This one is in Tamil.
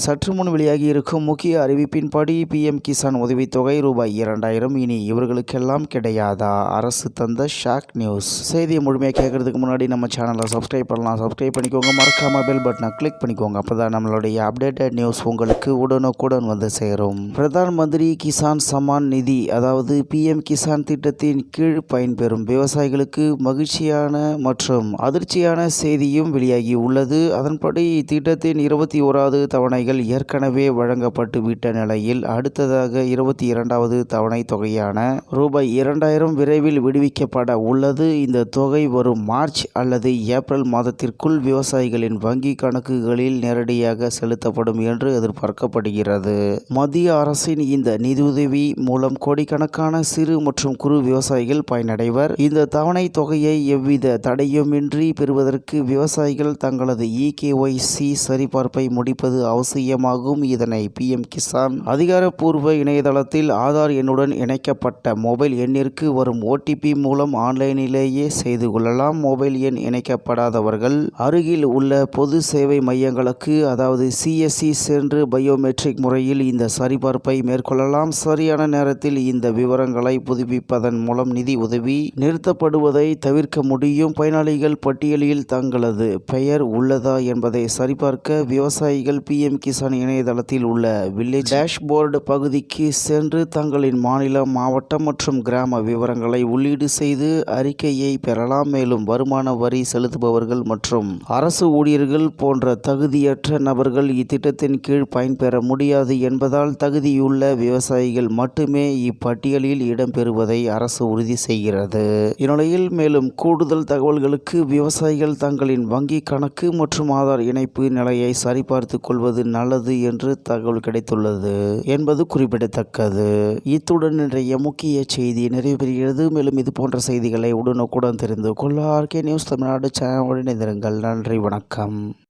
சற்று முன் வெளியாகி இருக்கும் முக்கிய அறிவிப்பின்படி பிஎம் கிசான் உதவித்தொகை ரூபாய் இரண்டாயிரம். இனி இவர்களுக்கெல்லாம் கிடையாதா? அரசு தந்த ஷாக் நியூஸ். செய்தியை முழுமையாக கேட்கறதுக்கு முன்னாடி நம்ம சேனலை சப்ஸ்கிரைப் பண்ணலாம். சப்ஸ்கிரைப் பண்ணிக்கோங்க. மறக்காம பெல் பட்டனை கிளிக் பண்ணிக்கோங்க. அப்பதான் நம்மளுடைய அப்டேட்டட் நியூஸ் உங்களுக்கு உடனுக்குடன் வந்து சேரும். பிரதான் மந்திரி கிசான் சமான் நிதி அதாவது பிஎம் கிசான் திட்டத்தின் கீழ் பயன்பெறும் விவசாயிகளுக்கு மகிழ்ச்சியான மற்றும் அதிர்ச்சியான செய்தியும் வெளியாகி உள்ளது. அதன்படி திட்டத்தின் இருபத்தி ஓராவது தவணைகள் ஏற்கனவே வழங்கப்பட்டு விட்ட நிலையில் அடுத்ததாக இருபத்தி இரண்டாவது தவணை தொகையான ரூபாய் இரண்டாயிரம் விரைவில் விடுவிக்கப்பட உள்ளது. இந்த தொகை வரும் மார்ச் அல்லது ஏப்ரல் மாதத்திற்குள் விவசாயிகளின் வங்கி கணக்குகளில் நேரடியாக செலுத்தப்படும் என்று எதிர்பார்க்கப்படுகிறது. மத்திய அரசின் இந்த நிதியுதவி மூலம் கோடிக்கணக்கான சிறு மற்றும் குறு விவசாயிகள் பயனடைவர். இந்த தவணை தொகையை எவ்வித தடையுமின்றி பெறுவதற்கு விவசாயிகள் தங்களது இகேஒய்சி சரிபார்ப்பை முடிப்பது சாத்தியமாகும் இதனை பிஎம் கிசான் அதிகாரப்பூர்வ இணையதளத்தில் ஆதார் எண்ணுடன் இணைக்கப்பட்ட மொபைல் எண்ணிற்கு வரும் ஓடிபி மூலம் ஆன்லைனிலேயே செய்து கொள்ளலாம். மொபைல் எண் இணைக்கப்படாதவர்கள் அருகில் உள்ள பொது சேவை மையங்களுக்கு அதாவது சிஎஸ்சி சென்று பயோமெட்ரிக் முறையில் இந்த சரிபார்ப்பை மேற்கொள்ளலாம். சரியான நேரத்தில் இந்த விவரங்களை புதுப்பிப்பதன் மூலம் நிதி உதவி நிறுத்தப்படுவதை தவிர்க்க முடியும். பயனாளிகள் பட்டியலில் தங்களது பெயர் உள்ளதா என்பதை சரிபார்க்க விவசாயிகள் பிஎம் கிசான் இணையதளத்தில் உள்ள வில்லேஜ் டேஷ்போர்டு பகுதிக்கு சென்று தங்களின் மாநிலம் மாவட்டம் மற்றும் கிராம விவரங்களை உள்ளீடு செய்து அறிக்கையை பெறலாம். மேலும் வருமான வரி செலுத்துபவர்கள் மற்றும் அரசு ஊழியர்கள் போன்ற தகுதியற்ற நபர்கள் இத்திட்டத்தின் கீழ் பயன்பெற முடியாது என்பதால் தகுதியுள்ள விவசாயிகள் மட்டுமே இப்பட்டியலில் இடம்பெறுவதை அரசு உறுதி செய்கிறது. இந்நிலையில் மேலும் கூடுதல் தகவல்களுக்கு விவசாயிகள் தங்களின் வங்கி கணக்கு மற்றும் ஆதார் இணைப்பு நிலையை சரிபார்த்து கொள்வது நல்லது என்று தகவல் கிடைத்துள்ளது என்பது குறிப்பிடத்தக்கது. இத்துடன் இன்றைய முக்கிய செய்தி நிறைவு பெறுகிறது மேலும் இது போன்ற செய்திகளை உடனுக்குடன் தெரிந்து கொள்ள ஆர்கே நியூஸ் தமிழ்நாடு சேனலுடன் இணைந்திருங்கள். நன்றி வணக்கம்.